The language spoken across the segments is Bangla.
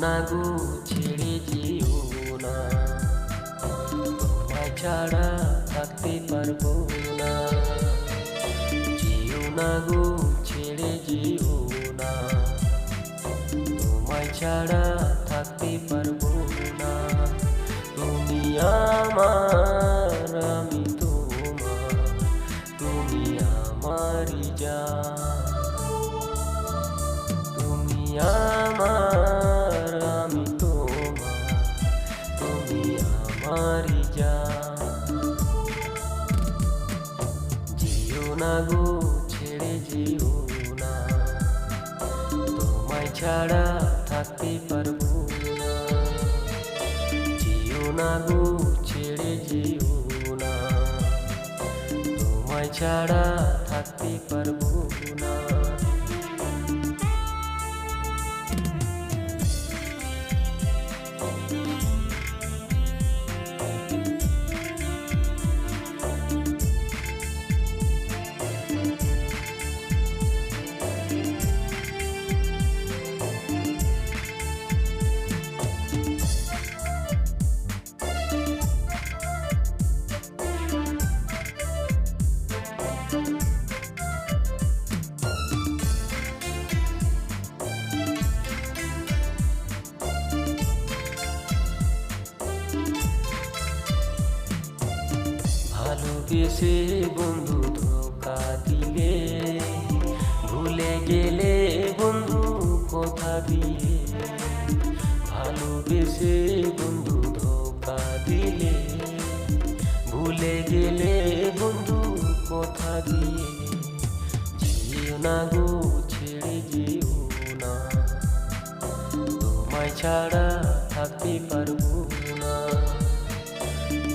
না ছেড়ে যেও না। তোমায় ছাড়া থাকতে পারব না। যেও না গো, ছেড়ে যেও না। তোমায় ছাড়া থাকতে পারব না। তুমি আমার, আমি গো ছেড়ে যেও না। তোমায় ছাড়া থাকতে পারব না। যেও না গো, ছেড়ে যেও না। তোমায় ছাড়া থাকতে পারব না। ভালোবেসে বন্ধু ধোকা দিলে। ভুলে গেলে বন্ধু কথা দিয়ে ভালোবেসে বন্ধু ধোকা দিলে। ভুলে গেলে বন্ধু কথা দিয়ে যেও না গো, ছেড়ে যেও না। তোমায় ছাড়া থাকতে পারব না।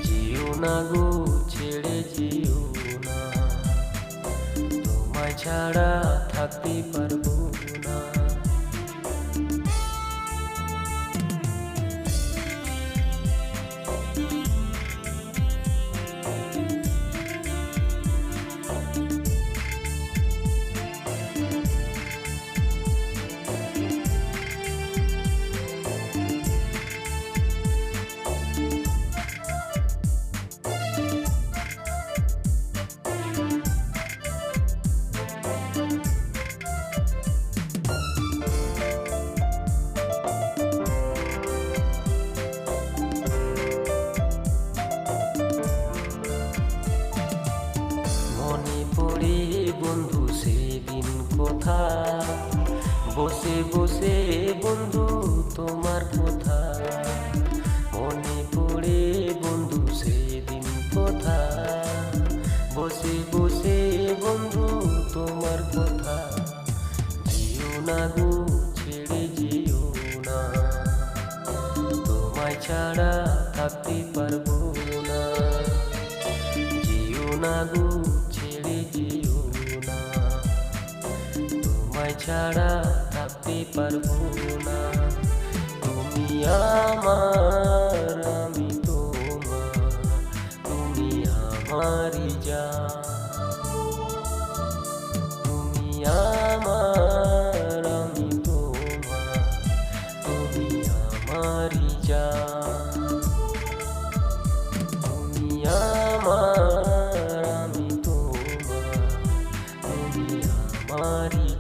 যেও না গো যেও না। তোমায় ছাড়া থাকতে পারব না। কথা। বসে বসে বন্ধু, তোমার কথা। মনে পড়ে বন্ধু সেদিন কথা। বসে বসে বন্ধু, তোমার কথা। যেও না গো, ছেড়ে যেও না। তোমায় ছাড়া থাকতে পারব না। যেও না গো তোমায় ছাড়া থাকতে পারব না। তুমি আমার, আমি তোমার, তুমি আমারই যা। তুমি আমার, আমি তোমার, তুমি আমারই যা। তুমি আমার, আমি তোমার, তুমি আমারই